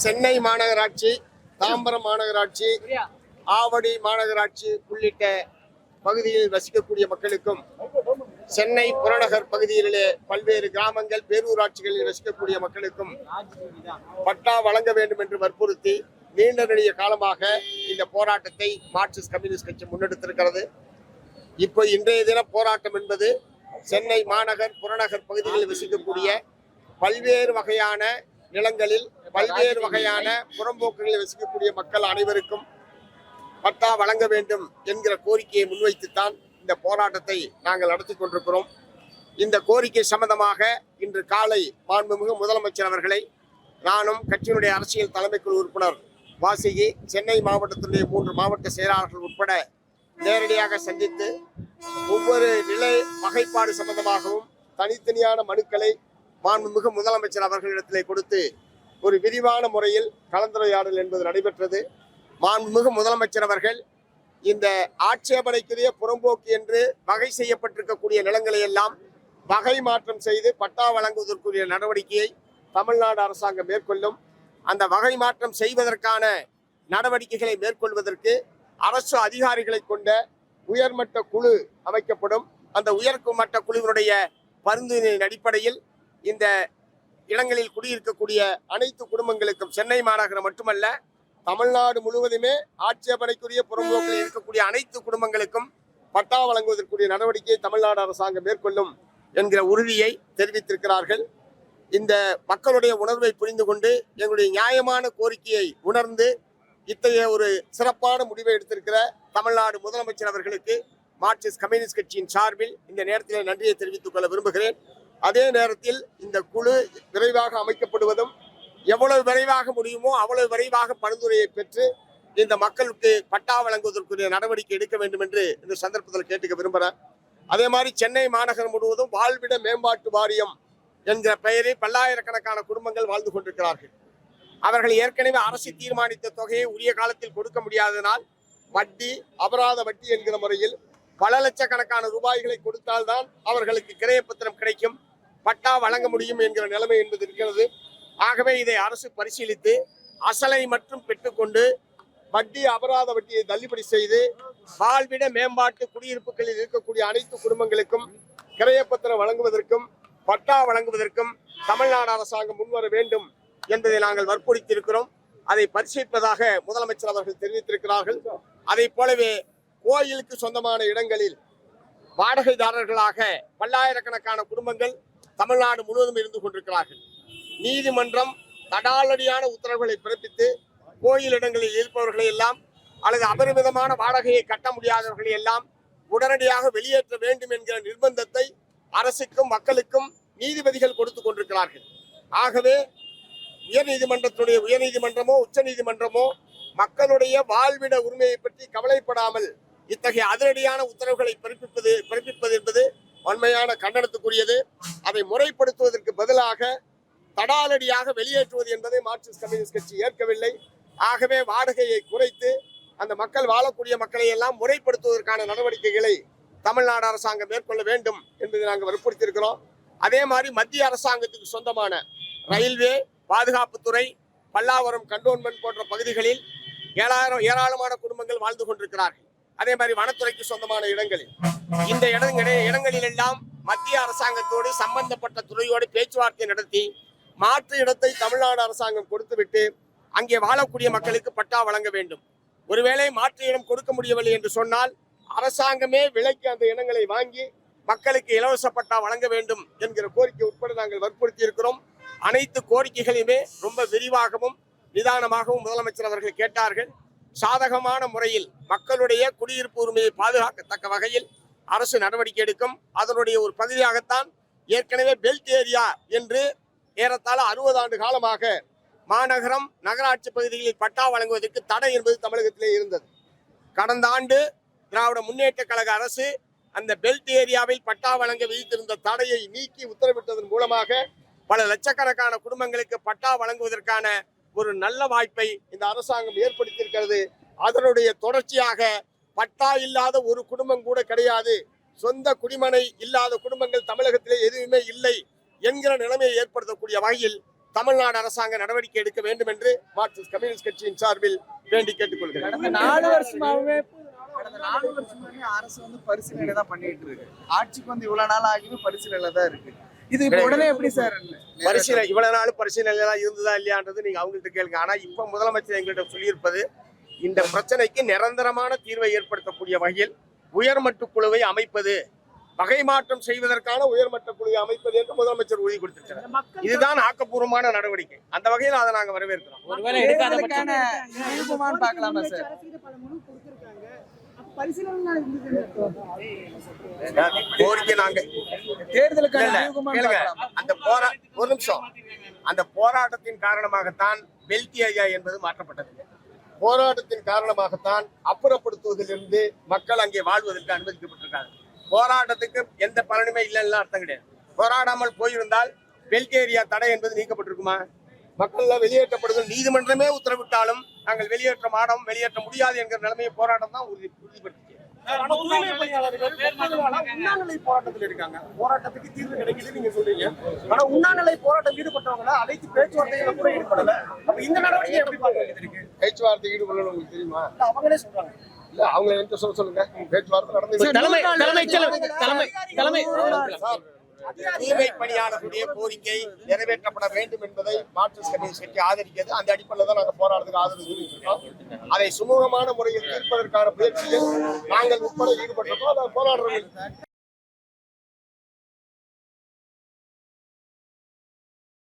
சென்னை மாநகராட்சி தாம்பரம் மாநகராட்சி ஆவடி மாநகராட்சி உள்ளிட்ட பகுதிகளில் வசிக்கக்கூடிய மக்களுக்கும் சென்னை புறநகர் பகுதிகளிலே பல்வேறு கிராமங்கள் பேரூராட்சிகளில் வசிக்கக்கூடிய மக்களுக்கும் பட்டா வழங்க வேண்டும் என்று வற்புறுத்தி நீண்ட நெடிய காலமாக இந்த போராட்டத்தை மார்க்சிஸ்ட் கம்யூனிஸ்ட் கட்சி முன்னெடுத்திருக்கிறது. இப்போ இன்றைய தின போராட்டம் என்பது சென்னை மாநகர் புறநகர் பகுதிகளில் வசிக்கக்கூடிய பல்வேறு வகையான நிலங்களில் பல்வேறு வகையான புறம்போக்குகளில் வசிக்கக்கூடிய மக்கள் அனைவருக்கும் பட்டா வழங்க வேண்டும் என்கிற கோரிக்கையை முன்வைத்துத்தான் இந்த போராட்டத்தை நாங்கள் நடத்தி கொண்டிருக்கிறோம். இந்த கோரிக்கை சம்பந்தமாக இன்று காலை மாண்புமிகு முதலமைச்சர் அவர்களை நானும் கட்சியினுடைய அரசியல் தலைமைக்குழு உறுப்பினர் வாசுகி சென்னை மாவட்டத்தினுடைய மூன்று மாவட்ட செயலாளர்கள் உட்பட நேரடியாக சந்தித்து ஒவ்வொரு நிலை வகைப்பாடு சம்பந்தமாகவும் தனித்தனியான மனுக்களை மாண்புமிகு முதலமைச்சர் அவர்களிடத்திலே கொடுத்து ஒரு விரிவான முறையில் கலந்துரையாடல் என்பது நடைபெற்றது. மாண்புமிகு முதலமைச்சர் அவர்கள் இந்த ஆட்சேபனைக்குரிய புறம்போக்கு என்று வகை செய்யப்பட்டிருக்கக்கூடிய நிலங்களை எல்லாம் வகை மாற்றம் செய்து பட்டா வழங்குவதற்குரிய நடவடிக்கையை தமிழ்நாடு அரசாங்கம் மேற்கொள்ளும். அந்த வகை மாற்றம் செய்வதற்கான நடவடிக்கைகளை மேற்கொள்வதற்கு அரசு அதிகாரிகளை கொண்ட உயர்மட்ட குழு அமைக்கப்படும். அந்த உயர்மட்ட குழுவினுடைய பரிந்துரையின் அடிப்படையில் இந்த இடங்களில் குடியிருக்கக்கூடிய அனைத்து குடும்பங்களுக்கும் சென்னை மாநகரம் மட்டுமல்ல தமிழ்நாடு முழுவதுமே ஆட்சேபனைக்குரிய புறம்போக்கில் இருக்கக்கூடிய அனைத்து குடும்பங்களுக்கும் பட்டா வழங்குவதற்குரிய நடவடிக்கையை தமிழ்நாடு அரசாங்கம் மேற்கொள்ளும் என்கிற உறுதியை தெரிவித்திருக்கிறார்கள். இந்த மக்களுடைய உணர்வை புரிந்து கொண்டு எங்களுடைய நியாயமான கோரிக்கையை உணர்ந்து இத்தகைய ஒரு சிறப்பான முடிவை எடுத்திருக்கிற தமிழ்நாடு முதலமைச்சர் அவர்களுக்கு மார்க்சிஸ்ட் கம்யூனிஸ்ட் கட்சியின் சார்பில் இந்த நேரத்தில் நன்றியை தெரிவித்துக் கொள்ள விரும்புகிறேன். அதே நேரத்தில் இந்த குழு விரைவாக அமைக்கப்படுவதும் எவ்வளவு விரைவாக முடியுமோ அவ்வளவு விரைவாக பரிந்துரையை பெற்று இந்த மக்களுக்கு பட்டா வழங்குவதற்குரிய நடவடிக்கை எடுக்க வேண்டும் என்று இந்த சந்தர்ப்பத்தில் கேட்டுக்க விரும்புகிறேன். அதே மாதிரி சென்னை மாநகரம் முழுவதும் வாழ்விட மேம்பாட்டு வாரியம் என்கிற பெயரில் பல்லாயிரக்கணக்கான குடும்பங்கள் வாழ்ந்து கொண்டிருக்கிறார்கள். அவர்கள் ஏற்கனவே அரசு தீர்மானித்த தொகையை உரிய காலத்தில் கொடுக்க முடியாததனால் வட்டி அபராத வட்டி என்கிற முறையில் பல லட்சக்கணக்கான ரூபாய்களை கொடுத்தால்தான் அவர்களுக்கு கிரையப்பத்திரம் கிடைக்கும். பட்டா வழங்க முடியும் என்கிற நிலைமை என்பது இருக்கிறது. ஆகவே இதை அரசு பரிசீலித்து அசலை மட்டும் பெற்றுக்கொண்டு வட்டி அபராத வட்டியை தள்ளுபடி செய்து வாழ்விட மேம்பாட்டு குடியிருப்புகளில் இருக்கக்கூடிய அனைத்து குடும்பங்களுக்கும் கிரையப்பத்திரம் வழங்குவதற்கும் பட்டா வழங்குவதற்கும் தமிழ்நாடு அரசாங்கம் முன்வர வேண்டும் என்பதை நாங்கள் வற்புறுத்தியிருக்கிறோம். அதை பரிசீலிப்பதாக முதலமைச்சர் அவர்கள் தெரிவித்திருக்கிறார்கள். அதை போலவே கோயிலுக்கு சொந்தமான இடங்களில் வாடகைதாரர்களாக பல்லாயிரக்கணக்கான குடும்பங்கள் தமிழ்நாடு முழுவதும் இருந்து கொண்டிருக்கிறார்கள். நீதிமன்றம் தடாலடியான உத்தரவுகளை பிறப்பித்து கோயில் இடங்களில் இருப்பவர்களை எல்லாம் அல்லது அபரிமிதமான வாடகையை கட்ட முடியாதவர்களை எல்லாம் உடனடியாக வெளியேற்ற வேண்டும் என்கிற நிர்பந்தத்தை அரசுக்கும் மக்களுக்கும் நீதிபதிகள் கொடுத்து கொண்டிருக்கிறார்கள். ஆகவே உயர்நீதிமன்றத்துடைய உயர்நீதிமன்றமோ உச்சநீதிமன்றமோ மக்களுடைய வாழ்விட உரிமையை பற்றி கவலைப்படாமல் இத்தகைய அதிரடியான உத்தரவுகளை பிறப்பிப்பது பிறப்பிப்பது என்பது வன்மையான கண்டனத்துக்குரியது. அதை முறைப்படுத்துவதற்கு பதிலாக தடாலடியாக வெளியேற்றுவது என்பதை மார்க்சிஸ்ட் கம்யூனிஸ்ட் கட்சி ஏற்கவில்லை. ஆகவே வாடகையை குறைத்து அந்த மக்கள் வாழக்கூடிய மக்களை எல்லாம் முறைப்படுத்துவதற்கான நடவடிக்கைகளை தமிழ்நாடு அரசாங்கம் மேற்கொள்ள வேண்டும் என்பதை நாங்கள் வற்புறுத்தியிருக்கிறோம். அதே மாதிரி மத்திய அரசாங்கத்துக்கு சொந்தமான ரயில்வே பாதுகாப்புத்துறை பல்லாவரம் கண்டோன்மெண்ட் போன்ற பகுதிகளில் ஏழாயிரம் ஏராளமான குடும்பங்கள் வாழ்ந்து கொண்டிருக்கிறார்கள். அதே மாதிரி வனத்துறைக்கு சொந்தமான இடங்களில். இந்த இடங்களே இடங்களில் எல்லாம் மத்திய அரசாங்கத்தோடு சம்பந்தப்பட்ட துறையோடு பேச்சுவார்த்தை நடத்தி மாற்று இடத்தை தமிழ்நாடு அரசாங்கம் கொடுத்துவிட்டு அங்கே வாழக்கூடிய மக்களுக்கு பட்டா வழங்க வேண்டும். ஒருவேளை மாற்று இடம் கொடுக்க முடியவில்லை என்று சொன்னால் அரசாங்கமே விலைக்கு அந்த இடங்களை வாங்கி மக்களுக்கு இலவச பட்டா வழங்க வேண்டும் என்கிற கோரிக்கை உட்பட நாங்கள் வற்புறுத்தி இருக்கிறோம். அனைத்து கோரிக்கைகளையுமே ரொம்ப விரிவாகவும் நிதானமாகவும் முதலமைச்சர் அவர்கள் கேட்டார்கள். சாதகமான முறையில் மக்களுடைய குடியிருப்பு உரிமையை பாதுகாக்கத்தக்க வகையில் அரசு நடவடிக்கை எடுக்கும். அதனுடைய ஒரு பகுதியாகத்தான் ஏற்கனவே பெல்ட் ஏரியா என்று ஏறத்தாழ அறுபது ஆண்டு காலமாக மாநகரம் நகராட்சி பகுதிகளில் பட்டா வழங்குவதற்கு தடை என்பது தமிழகத்திலே இருந்தது. கடந்த ஆண்டு திராவிட முன்னேற்ற கழக அரசு அந்த பெல்ட் ஏரியாவில் பட்டா வழங்க விதித்திருந்த தடையை நீக்கி உத்தரவிட்டதன் மூலமாக பல லட்சக்கணக்கான குடும்பங்களுக்கு பட்டா வழங்குவதற்கான ஒரு நல்ல வாய்ப்பை இந்த அரசாங்கம் ஏற்படுத்தியிருக்கிறது. அதனுடைய தொடர்ச்சியாக பட்டா இல்லாத ஒரு குடும்பம் கூட கிடையாது. சொந்த குடிமனை இல்லாத குடும்பங்கள் தமிழகத்திலே எதுவுமே இல்லை என்கிற நிலைமையை ஏற்படுத்தக்கூடிய வகையில் தமிழ்நாடு அரசாங்க நடவடிக்கை எடுக்க வேண்டும் என்று மார்க்சிஸ்ட் கம்யூனிஸ்ட் கட்சியின் சார்பில் வேண்டி கேட்டுக்கொள்கிறேன். நாலு கடந்த நாலு அரசு வந்து பரிசீலனை தான் பண்ணிட்டு இருக்கு. ஆட்சிக்கு வந்து இவ்வளவு நாள் ஆகியும் பரிசீலனை தான் இருக்கு. இது இப்ப உடனே எப்படி சார்? பரிசீலனை இவ்வளவு நாள் பரிசீலனை இருந்ததா இல்லையான்றது நீங்க அவங்கள்ட்ட கேளுங்க. ஆனா இப்ப முதலமைச்சர் எங்கள்கிட்ட சொல்லியிருப்பது இந்த பிரச்சனைக்கு நிரந்தரமான தீர்வை ஏற்படுத்தக்கூடிய வகையில் உயர்மட்ட குழுவை அமைப்பது வகை மாற்றம் செய்வதற்கான உயர்மட்ட குழுவை அமைப்பது என்று முதலமைச்சர் உறுதி கொடுத்திருக்கிறார். இதுதான் ஆக்கப்பூர்வமான நடவடிக்கை. அந்த வகையில் அதை நாங்க வரவேற்கிறோம். ஒருவேளை கோரிக்கை நாங்க. பார்க்கலாமா. அந்த போரா ஒரு நிமிஷம். அந்த போராட்டத்தின் காரணமாகத்தான் பெல்டி ஐயா என்பது மாற்றப்பட்டது. போராட்டத்தின் காரணமாகத்தான் அப்புறப்படுத்துவதிலிருந்து மக்கள் அங்கே வாழ்வதற்கு அனுமதிக்கப்பட்டிருக்காங்க. போராட்டத்துக்கு எந்த பலனுமே இல்லைன்னு அர்த்தம் கிடையாது. போராடாமல் போயிருந்தால் பெல்ட் ஏரியா தடை என்பது நீக்கப்பட்டிருக்குமா? மக்கள் எல்லாம் வெளியேற்றப்படுதல் நீதிமன்றமே உத்தரவிட்டாலும் நாங்கள் வெளியேற்ற மாட்டோம் வெளியேற்ற முடியாது என்கிற நிலைமையை போராட்டம் தான் உறுதி உறுதிப்படுத்திச்சு. தூய்மை பணியாளர்கள் முப்பது நாளா உண்ணாநிலை போராட்டத்தில் இருக்காங்க. போராட்டத்துக்கு தீர்வு கிடைக்குது நீங்க சொல்றீங்க. ஆனா உண்ணாநிலை போராட்டம் ஈடுபட்டவங்கள அனைத்து பேச்சுவார்த்தைகளை கூட ஈடுபடல. அப்ப இந்த நடவடிக்கை எப்படி பார்க்க இருக்கு? பேச்சுவார்த்தை ஈடுபடல உங்களுக்கு தெரியுமா? இல்ல, அவங்களே சொல்றாங்க. இல்ல அவங்க என்கிட்ட சொல்ல சொல்லுங்க. பேச்சுவார்த்தை நடந்து தலைமை தலைமை தலைமை தூய்மை பணியாளர்களுடைய கோரிக்கை நிறைவேற்றப்பட வேண்டும் என்பதை மார்க்சிஸ்ட் கம்யூனிஸ்ட் கட்சி ஆதரிக்கிறது. அந்த அடிப்படையில் தான் நாங்கள் போராட்டத்துக்கு ஆதரவு தெரிவித்திருக்கோம் அதை சுமூகமான முறையில் தீர்ப்பதற்கான முயற்சியில் நாங்கள் உட்பட ஈடுபட்டிருக்கோம். அதை போராடுறோம்